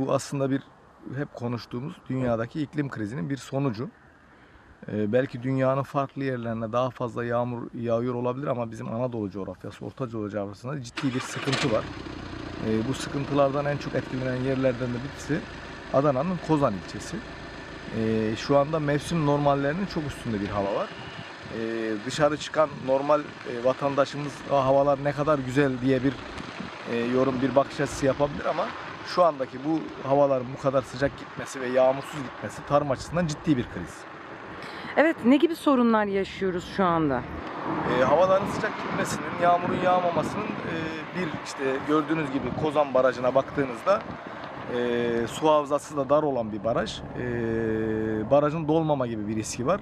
Bu aslında bir hep konuştuğumuz dünyadaki iklim krizinin bir sonucu. Ee, belki dünyanın farklı yerlerine daha fazla yağmur yağıyor olabilir ama bizim Anadolu coğrafyası, Orta Doğu coğrafyasında ciddi bir sıkıntı var. Ee, bu sıkıntılardan en çok etkilenen yerlerden de birisi Adana'nın Kozan ilçesi. Ee, şu anda mevsim normallerinin çok üstünde bir hava var. Ee, dışarı çıkan normal e, vatandaşımız "Aa, havalar ne kadar güzel diye bir e, yorum, bir bakış açısı yapabilir ama şu andaki bu havaların bu kadar sıcak gitmesi ve yağmursuz gitmesi tarım açısından ciddi bir kriz. Evet ne gibi sorunlar yaşıyoruz şu anda? E, havaların sıcak gitmesinin, yağmurun yağmamasının e, bir işte gördüğünüz gibi Kozan Barajı'na baktığınızda e, su havzası da dar olan bir baraj. E, barajın dolmama gibi bir riski var.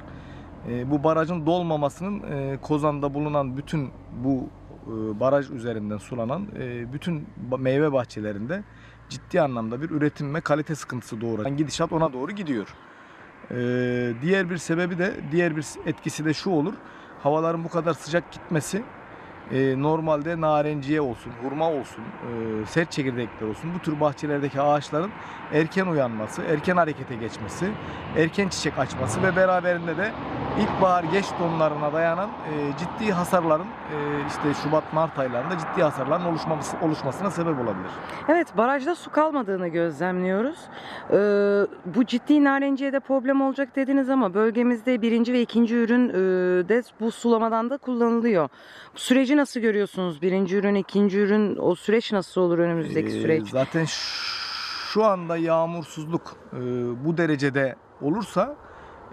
E, bu barajın dolmamasının e, Kozan'da bulunan bütün bu e, baraj üzerinden sulanan e, bütün meyve bahçelerinde ciddi anlamda bir üretim ve kalite sıkıntısı doğuran gidişat ona doğru gidiyor. E, diğer bir sebebi de diğer bir etkisi de şu olur. Havaların bu kadar sıcak gitmesi e, normalde narenciye olsun, hurma olsun, e, sert çekirdekler olsun bu tür bahçelerdeki ağaçların erken uyanması, erken harekete geçmesi, erken çiçek açması ve beraberinde de ilkbahar geç donlarına dayanan e, ciddi hasarların e, işte Şubat-Mart aylarında ciddi hasarların oluşması, oluşmasına sebep olabilir. Evet barajda su kalmadığını gözlemliyoruz. Ee, bu ciddi narenciyede problem olacak dediniz ama bölgemizde birinci ve ikinci ürün e, de bu sulamadan da kullanılıyor. Bu süreci nasıl görüyorsunuz? Birinci ürün, ikinci ürün o süreç nasıl olur önümüzdeki Ee, süreç? Zaten şu anda yağmursuzluk e, bu derecede olursa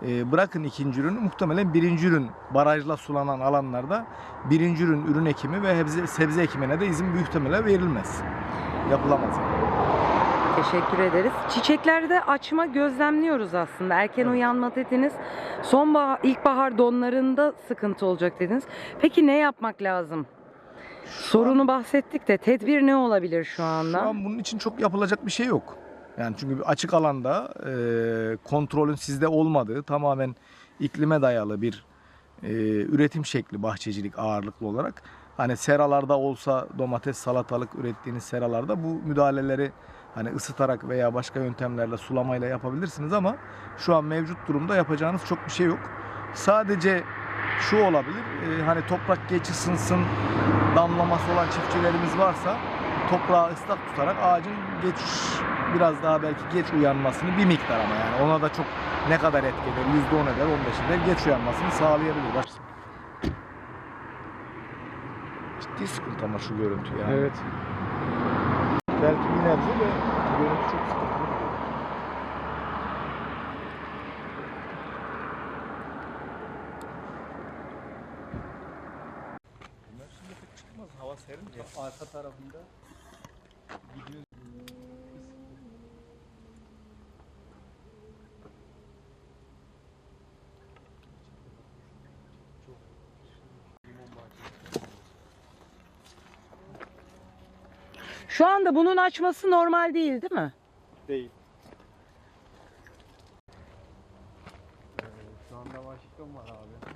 e, bırakın ikinci ürünü muhtemelen birinci ürün barajla sulanan alanlarda birinci ürün ürün ekimi ve sebze, sebze ekimine de izin büyük ihtimalle verilmez. Yapılamaz. Teşekkür ederiz. Çiçeklerde açma gözlemliyoruz aslında. Erken Evet. uyanma dediniz. Sonbahar, ilkbahar donlarında sıkıntı olacak dediniz. Peki ne yapmak lazım? Sorunu bahsettik de tedbir ne olabilir şu anda? Şu an bunun için çok yapılacak bir şey yok. Yani çünkü bir açık alanda e, kontrolün sizde olmadığı tamamen iklime dayalı bir e, üretim şekli bahçecilik ağırlıklı olarak. Hani seralarda olsa domates, salatalık ürettiğiniz seralarda bu müdahaleleri hani ısıtarak veya başka yöntemlerle sulamayla yapabilirsiniz ama şu an mevcut durumda yapacağınız çok bir şey yok. Sadece şu olabilir. e, hani toprak geç ısınsın damlaması olan çiftçilerimiz varsa toprağı ıslak tutarak ağacın geç biraz daha belki geç uyanmasını bir miktar ama yani ona da çok ne kadar etki eder? Yüzde on eder, on beş eder. Geç uyanmasını sağlayabilir. Bak. Ciddi sıkıntı ama şu görüntü yani. Evet. Belki bir nebze de görüntü çok pek çıkmaz. Hava serin. Arka tarafında. Şu anda bunun açması normal değil değil mi? Değil. Şu anda Washington var abi.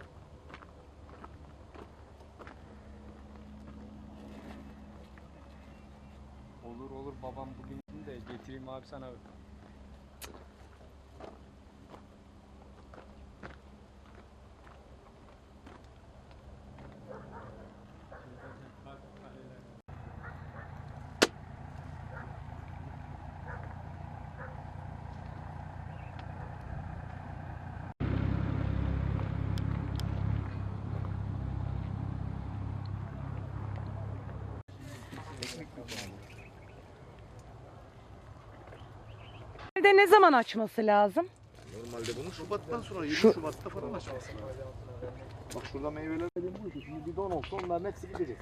Olur olur babam bugün de getireyim abi sana. Normalde ne zaman açması lazım? Normalde bunu Şubat'tan sonra 20 Şu- Şubat'ta falan açması lazım. Bak şurada meyveler bu işte. Şimdi bidon olsa onların hepsi gidecek.